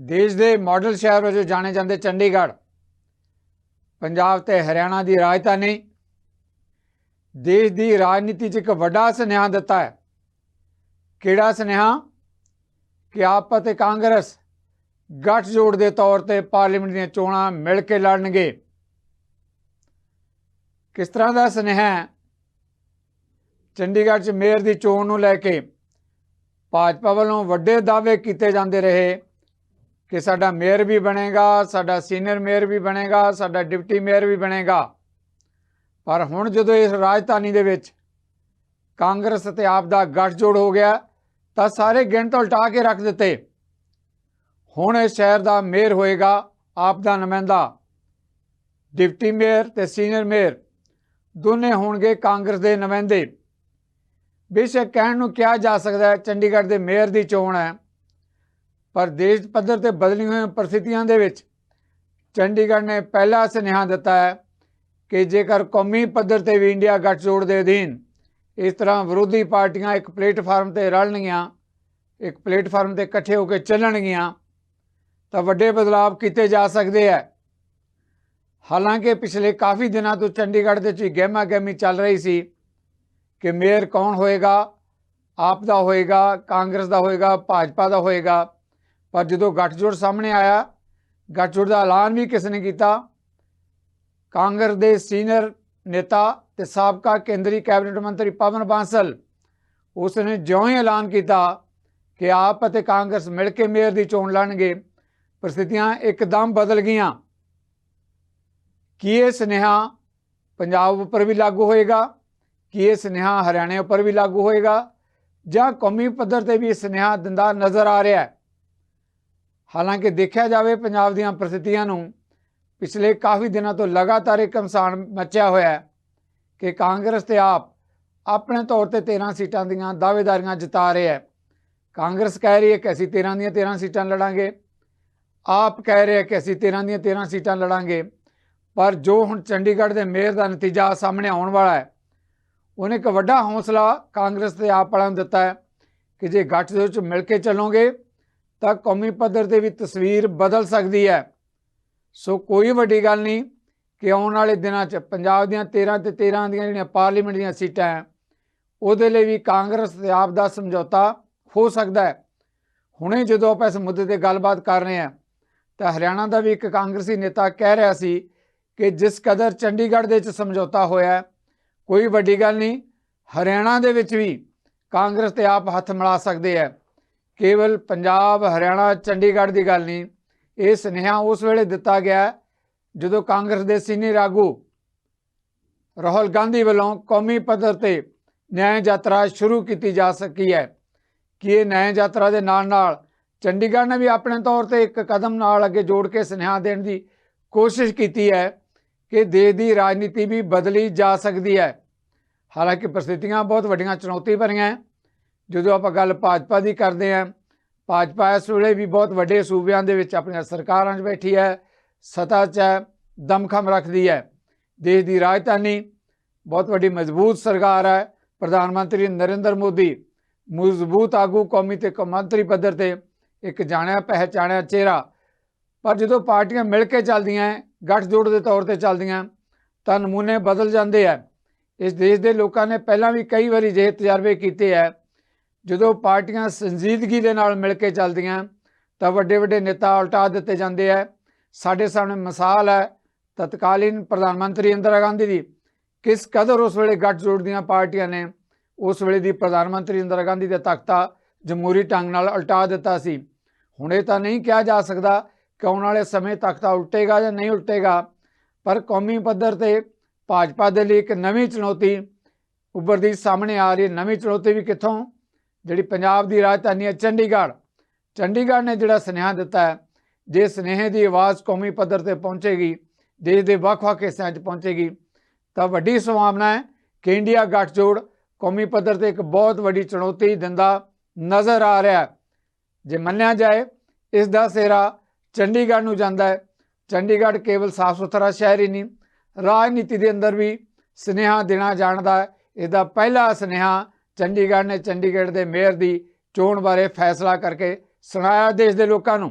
ਦੇਸ਼ ਦੇ ਮਾਡਲ ਸ਼ਹਿਰ ਵਜੋਂ ਜਾਣੇ ਜਾਂਦੇ ਚੰਡੀਗੜ੍ਹ। ਪੰਜਾਬ ਤੇ ਹਰਿਆਣਾ ਦੀ ਰਾਜਧਾਨੀ। ਦੇਸ਼ ਦੀ ਰਾਜਨੀਤੀ 'ਚ ਇੱਕ ਵੱਡਾ ਸੁਨੇਹਾ ਦਿੱਤਾ ਹੈ। ਕਿਹੜਾ ਸੁਨੇਹਾ? ਕਿ ਆਪ ਅਤੇ ਕਾਂਗਰਸ ਗੱਠਜੋੜ ਦੇ ਤੌਰ ਤੇ ਪਾਰਲੀਮੈਂਟ ਦੀਆਂ ਚੋਣਾਂ ਮਿਲ ਕੇ ਲੜਨਗੇ। ਕਿਸ ਤਰ੍ਹਾਂ ਦਾ ਸੁਨੇਹਾ ਚੰਡੀਗੜ੍ਹ 'ਚ ਮੇਅਰ ਦੀ ਚੋਣ ਨੂੰ ਲੈ ਕੇ ਭਾਜਪਾ ਵੱਲੋਂ ਵੱਡੇ ਦਾਅਵੇ ਕੀਤੇ ਜਾਂਦੇ ਰਹੇ। ਕਿ ਸਾਡਾ ਮੇਅਰ ਵੀ ਬਣੇਗਾ, ਸਾਡਾ ਸੀਨੀਅਰ ਮੇਅਰ ਵੀ ਬਣੇਗਾ, ਸਾਡਾ ਡਿਪਟੀ ਮੇਅਰ ਵੀ ਬਣੇਗਾ। ਪਰ ਹੁਣ ਜਦੋਂ ਇਸ ਰਾਜਧਾਨੀ ਦੇ ਵਿੱਚ ਕਾਂਗਰਸ ਅਤੇ ਆਪ ਦਾ ਗੱਠਜੋੜ ਹੋ ਗਿਆ, ਤਾਂ ਸਾਰੇ ਗਿਣਤ ਉਲਟਾ ਕੇ ਰੱਖ ਦਿੱਤੇ। ਹੁਣ ਇਸ ਸ਼ਹਿਰ ਦਾ ਮੇਅਰ ਹੋਏਗਾ ਆਪ ਦਾ ਨੁਮਾਇੰਦਾ, ਡਿਪਟੀ ਮੇਅਰ ਤੇ ਸੀਨੀਅਰ ਮੇਅਰ। ਦੋਨੇ ਹੋਣਗੇ ਕਾਂਗਰਸ ਦੇ ਨੁਮਾਇੰਦੇ। ਬੇਸ਼ੱਕ ਕਹਿਣ ਨੂੰ ਕਿਹਾ ਜਾ ਸਕਦਾ ਹੈ, ਚੰਡੀਗੜ੍ਹ ਦੇ ਮੇਅਰ ਦੀ ਚੋਣ ਹੈ। ਪਰ ਦੇਸ਼ ਪੱਧਰ ਤੇ ਬਦਲੀਆਂ ਹੋਈਆਂ ਪ੍ਰਸਥਿਤੀਆਂ ਦੇ ਵਿੱਚ ਚੰਡੀਗੜ੍ਹ ਨੇ ਪਹਿਲਾ ਸੁਨੇਹਾ ਦਿੱਤਾ ਹੈ ਕਿ ਜੇਕਰ ਕੌਮੀ ਪੱਧਰ ਤੇ ਵੀ ਇੰਡੀਆ ਗੱਠਜੋੜ ਦੇ ਅਧੀਨ ਇਸ ਤਰ੍ਹਾਂ ਵਿਰੋਧੀ ਪਾਰਟੀਆਂ ਇੱਕ ਪਲੇਟਫਾਰਮ ਤੇ ਰਲਣਗੀਆਂ, ਇੱਕ ਪਲੇਟਫਾਰਮ ਤੇ ਇਕੱਠੇ ਹੋ ਕੇ ਚੱਲਣਗੀਆਂ, ਤਾਂ ਵੱਡੇ ਬਦਲਾਅ ਕੀਤੇ ਜਾ ਸਕਦੇ ਹੈ। ਹਾਲਾਂਕਿ ਪਿਛਲੇ ਕਾਫੀ ਦਿਨਾਂ ਤੋਂ ਚੰਡੀਗੜ੍ਹ ਦੇ ਵਿੱਚ ਗਹਿਮਾ ਗਹਿਮੀ ਚੱਲ ਰਹੀ ਸੀ ਕਿ ਮੇਅਰ ਕੌਣ ਹੋਏਗਾ? ਆਪ ਦਾ ਹੋਏਗਾ? ਕਾਂਗਰਸ ਦਾ ਹੋਏਗਾ? ਭਾਜਪਾ ਦਾ ਹੋਏਗਾ? ਪਰ ਜਦੋਂ ਗੱਠਜੋੜ ਸਾਹਮਣੇ ਆਇਆ, ਗੱਠਜੋੜ ਦਾ ਐਲਾਨ ਵੀ ਕਿਸ ਨੇ ਕੀਤਾ। ਕਾਂਗਰਸ ਦੇ ਸੀਨੀਅਰ ਨੇਤਾ ਤੇ ਸਾਬਕਾ ਕੇਂਦਰੀ ਕੈਬਨਿਟ ਮੰਤਰੀ ਪਵਨ ਬਾਂਸਲ ਉਸ ਨੇ ਜਿਉਂ ਹੀ ਐਲਾਨ ਕੀਤਾ ਕਿ ਆਪ ਅਤੇ ਕਾਂਗਰਸ ਮਿਲ ਕੇ ਮੇਅਰ ਦੀ ਚੋਣ ਲੜਨਗੇ। ਪ੍ਰਸਥਿਤੀਆਂ ਇੱਕਦਮ ਬਦਲ ਗਈਆਂ। ਕੀ ਇਹ ਸੁਨੇਹਾ ਪੰਜਾਬ ਉੱਪਰ ਵੀ ਲਾਗੂ ਹੋਏਗਾ? ਕੀ ਇਹ ਸੁਨੇਹਾ ਹਰਿਆਣੇ ਉੱਪਰ ਵੀ ਲਾਗੂ ਹੋਏਗਾ? ਜਾਂ ਕੌਮੀ ਪੱਧਰ ਤੇ ਵੀ ਇਹ ਸੁਨੇਹਾ ਦਿੰਦਾ ਨਜ਼ਰ ਆ ਰਿਹਾ ਹੈ? ਹਾਲਾਂਕਿ ਦੇਖਿਆ ਜਾਵੇ ਪੰਜਾਬ ਦੀਆਂ ਪ੍ਰਸਥਿਤੀਆਂ ਨੂੰ, ਪਿਛਲੇ ਕਾਫੀ ਦਿਨਾਂ ਤੋਂ ਲਗਾਤਾਰ ਇੱਕ ਕਮਸਾਨ ਮੱਚਿਆ ਹੋਇਆ ਹੈ ਕਿ ਕਾਂਗਰਸ ਤੇ ਆਪ ਆਪਣੇ ਤੌਰ ਤੇ 13 ਸੀਟਾਂ ਦੀਆਂ ਦਾਅਵੇਦਾਰੀਆਂ ਜਤਾ ਰਿਹਾ ਹੈ। ਕਾਂਗਰਸ ਕਹਿ ਰਹੀ ਹੈ ਕਿ ਅਸੀਂ 13 ਦੀਆਂ 13 ਸੀਟਾਂ ਲੜਾਂਗੇ। ਆਪ ਕਹਿ ਰਹੇ ਹੈ ਕਿ ਅਸੀਂ 13 ਦੀਆਂ 13 ਸੀਟਾਂ ਲੜਾਂਗੇ। ਪਰ ਜੋ ਹੁਣ ਚੰਡੀਗੜ੍ਹ ਦੇ ਮੇਅਰ ਦਾ ਨਤੀਜਾ ਸਾਹਮਣੇ ਆਉਣ ਵਾਲਾ ਹੈ, ਉਹਨੇ ਇੱਕ ਵੱਡਾ ਹੌਸਲਾ ਕਾਂਗਰਸ ਤੇ ਆਪ ਵਾਲਿਆਂ ਨੂੰ ਦਿੱਤਾ ਹੈ ਕਿ ਜੇ ਗੱਠ 'ਚ ਮਿਲ ਕੇ ਚੱਲੋਗੇ ਤਾਂ ਕੌਮੀ ਪੱਧਰ ਤੇ ਵੀ ਤਸਵੀਰ ਬਦਲ ਸਕਦੀ ਹੈ। ਸੋ ਕੋਈ ਵੱਡੀ ਗੱਲ ਨਹੀਂ ਕਿ ਆਉਣ ਵਾਲੇ ਦਿਨਾਂ 'ਚ ਪੰਜਾਬ ਦੀਆਂ 13 ਤੇ 13 ਦੀਆਂ ਜਿਹੜੀਆਂ ਪਾਰਲੀਮੈਂਟ ਦੀਆਂ ਸੀਟਾਂ ਹੈ, ਉਹਦੇ ਲਈ ਵੀ ਕਾਂਗਰਸ ਤੇ ਆਪ ਦਾ ਸਮਝੌਤਾ ਹੋ ਸਕਦਾ ਹੈ। ਹੁਣੇ ਜਦੋਂ ਆਪਾਂ ਇਸ ਮੁੱਦੇ ਤੇ ਗੱਲਬਾਤ ਕਰ ਰਹੇ ਹਾਂ, ਤਾਂ ਹਰਿਆਣਾ ਦਾ ਵੀ ਇੱਕ ਕਾਂਗਰਸੀ ਨੇਤਾ ਕਹਿ ਰਿਹਾ ਸੀ ਕਿ ਜਿਸ ਕਦਰ ਚੰਡੀਗੜ੍ਹ ਦੇ ਵਿੱਚ ਸਮਝੌਤਾ ਹੋਇਆ ਕੋਈ ਵੱਡੀ ਗੱਲ ਨਹੀਂ, ਹਰਿਆਣਾ ਦੇ ਵਿੱਚ ਵੀ ਕਾਂਗਰਸ ਤੇ ਆਪ ਹੱਥ ਮਿਲਾ ਸਕਦੇ ਹੈ। ਕੇਵਲ ਪੰਜਾਬ, ਹਰਿਆਣਾ, ਚੰਡੀਗੜ੍ਹ ਦੀ ਗੱਲ ਨਹੀਂ। ਇਹ ਸੁਨੇਹਾ ਉਸ ਵੇਲੇ ਦਿੱਤਾ ਗਿਆ ਜਦੋਂ ਕਾਂਗਰਸ ਦੇ ਸੀਨੀਅਰ ਆਗੂ ਰਾਹੁਲ ਗਾਂਧੀ ਵੱਲੋਂ ਕੌਮੀ ਪੱਧਰ ਤੇ ਨਿਆਂ ਯਾਤਰਾ ਸ਼ੁਰੂ ਕੀਤੀ ਜਾ ਸਕੀ ਹੈ ਕਿ ਇਹ ਨਿਆਂ ਯਾਤਰਾ ਦੇ ਨਾਲ ਨਾਲ ਚੰਡੀਗੜ੍ਹ ਨੇ ਵੀ ਆਪਣੇ ਤੌਰ ਤੇ ਇੱਕ ਕਦਮ ਨਾਲ ਅੱਗੇ ਜੋੜ ਕੇ ਸੁਨੇਹਾ ਦੇਣ ਦੀ ਕੋਸ਼ਿਸ਼ ਕੀਤੀ ਹੈ ਕਿ ਦੇਸ਼ ਦੀ ਰਾਜਨੀਤੀ ਵੀ ਬਦਲੀ ਜਾ ਸਕਦੀ ਹੈ। ਹਾਲਾਂਕਿ ਪ੍ਰਸਥਿਤੀਆਂ ਬਹੁਤ ਵੱਡੀਆਂ ਚੁਣੌਤੀ ਭਰੀਆਂ ਹੈ। ਜਦੋਂ ਆਪਾਂ ਗੱਲ ਭਾਜਪਾ ਦੀ ਕਰਦੇ ਹਾਂ, ਭਾਜਪਾ ਇਸ ਵੇਲੇ ਵੀ ਬਹੁਤ ਵੱਡੇ ਸੂਬਿਆਂ ਦੇ ਵਿੱਚ ਆਪਣੀਆਂ ਸਰਕਾਰਾਂ 'ਚ ਬੈਠੀ ਹੈ, ਸਤਾ 'ਚ ਹੈ, ਦਮਖਮ ਰੱਖਦੀ ਹੈ। ਦੇਸ਼ ਦੀ ਰਾਜਧਾਨੀ ਬਹੁਤ ਵੱਡੀ ਮਜ਼ਬੂਤ ਸਰਕਾਰ ਹੈ, ਪ੍ਰਧਾਨ ਮੰਤਰੀ ਨਰਿੰਦਰ ਮੋਦੀ ਮਜ਼ਬੂਤ ਆਗੂ ਕੌਮੀ ਤੇ ਕੌਮਾਂਤਰੀ ਪੱਧਰ ਤੇ ਇੱਕ ਜਾਣਿਆ ਪਹਿਚਾਣਿਆ ਚਿਹਰਾ। ਪਰ ਜਦੋਂ ਪਾਰਟੀਆਂ ਮਿਲ ਕੇ ਚੱਲਦੀਆਂ ਗੱਠਜੋੜ ਦੇ ਤੌਰ ਤੇ ਚੱਲਦੀਆਂ ਤਾਂ ਨਮੂਨੇ ਬਦਲ ਜਾਂਦੇ ਆ ਇਸ ਦੇਸ਼ ਦੇ ਲੋਕਾਂ ਨੇ ਪਹਿਲਾਂ ਵੀ ਕਈ ਵਾਰੀ ਜਿਹੇ ਤਜਰਬੇ ਕੀਤੇ ਆ ਜਦੋਂ ਪਾਰਟੀਆਂ ਸੰਜੀਦਗੀ ਦੇ ਨਾਲ ਮਿਲ ਕੇ ਚੱਲਦੀਆਂ, ਤਾਂ ਵੱਡੇ ਵੱਡੇ ਨੇਤਾ ਉਲਟਾ ਦਿੱਤੇ ਜਾਂਦੇ ਆ। ਸਾਡੇ ਸਾਹਮਣੇ ਮਿਸਾਲ ਹੈ ਤਤਕਾਲੀਨ ਪ੍ਰਧਾਨ ਮੰਤਰੀ ਇੰਦਰਾ ਗਾਂਧੀ ਦੀ। ਕਿਸ ਕਦਰ ਉਸ ਵੇਲੇ ਗੱਠਜੋੜ ਦੀਆਂ ਪਾਰਟੀਆਂ ਨੇ? ਉਸ ਵੇਲੇ ਦੀ ਪ੍ਰਧਾਨ ਮੰਤਰੀ ਇੰਦਰਾ ਗਾਂਧੀ ਦਾ ਤਖਤਾ ਜਮਹੂਰੀ ਢੰਗ ਨਾਲ ਉਲਟਾ ਦਿੱਤਾ ਸੀ। ਹੁਣ ਇਹ ਤਾਂ ਨਹੀਂ ਕਿਹਾ ਜਾ ਸਕਦਾ ਕਿ ਆਉਣ ਵਾਲੇ ਸਮੇਂ ਤਖ਼ਤਾ ਉਲਟੇਗਾ ਜਾਂ ਨਹੀਂ ਉਲਟੇਗਾ, ਪਰ ਕੌਮੀ ਪੱਧਰ ਤੇ ਭਾਜਪਾ ਦੇ ਲਈ ਇੱਕ ਨਵੀਂ ਚੁਣੌਤੀ ਉੱਭਰਦੀ ਸਾਹਮਣੇ ਆ ਰਹੀ ਹੈ। ਨਵੀਂ ਚੁਣੌਤੀ ਵੀ ਕਿੱਥੋਂ? ਜਿਹੜੀ ਪੰਜਾਬ ਦੀ ਰਾਜਧਾਨੀ ਹੈ ਚੰਡੀਗੜ੍ਹ। ਚੰਡੀਗੜ੍ਹ ਨੇ ਜਿਹੜਾ ਸੁਨੇਹਾ ਦਿੱਤਾ ਹੈ, ਜੇ ਸੁਨੇਹੇ ਦੀ ਆਵਾਜ਼ ਕੌਮੀ ਪੱਧਰ ਤੇ ਪਹੁੰਚੇਗੀ, ਦੇਸ਼ ਦੇ ਵੱਖ-ਵੱਖ ਹਿੱਸਿਆਂ 'ਚ ਪਹੁੰਚੇਗੀ, ਤਾਂ ਵੱਡੀ ਸੰਭਾਵਨਾ ਹੈ ਕਿ ਇੰਡੀਆ ਗੱਠਜੋੜ ਕੌਮੀ ਪੱਧਰ ਤੇ ਇੱਕ ਬਹੁਤ ਵੱਡੀ ਚੁਣੌਤੀ ਦਿੰਦਾ ਨਜ਼ਰ ਆ ਰਿਹਾ ਹੈ। ਜੇ ਮੰਨਿਆ ਜਾਏ, ਇਸ ਦਾ ਸਿਹਰਾ ਚੰਡੀਗੜ੍ਹ ਨੂੰ ਜਾਂਦਾ ਹੈ। ਚੰਡੀਗੜ੍ਹ ਕੇਵਲ ਸਾਫ਼ ਸੁਥਰਾ ਸ਼ਹਿਰ ਹੀ ਨਹੀਂ, ਰਾਜਨੀਤੀ ਦੇ ਅੰਦਰ ਵੀ ਸੁਨੇਹਾ ਦੇਣਾ ਜਾਣਦਾ ਹੈ। ਇਹਦਾ ਪਹਿਲਾ ਸੁਨੇਹਾ ਚੰਡੀਗੜ੍ਹ ਨੇ ਚੰਡੀਗੜ੍ਹ ਦੇ ਮੇਅਰ ਦੀ ਚੋਣ ਬਾਰੇ ਫੈਸਲਾ ਕਰਕੇ ਸੁਣਾਇਆ ਦੇਸ਼ ਦੇ ਲੋਕਾਂ ਨੂੰ।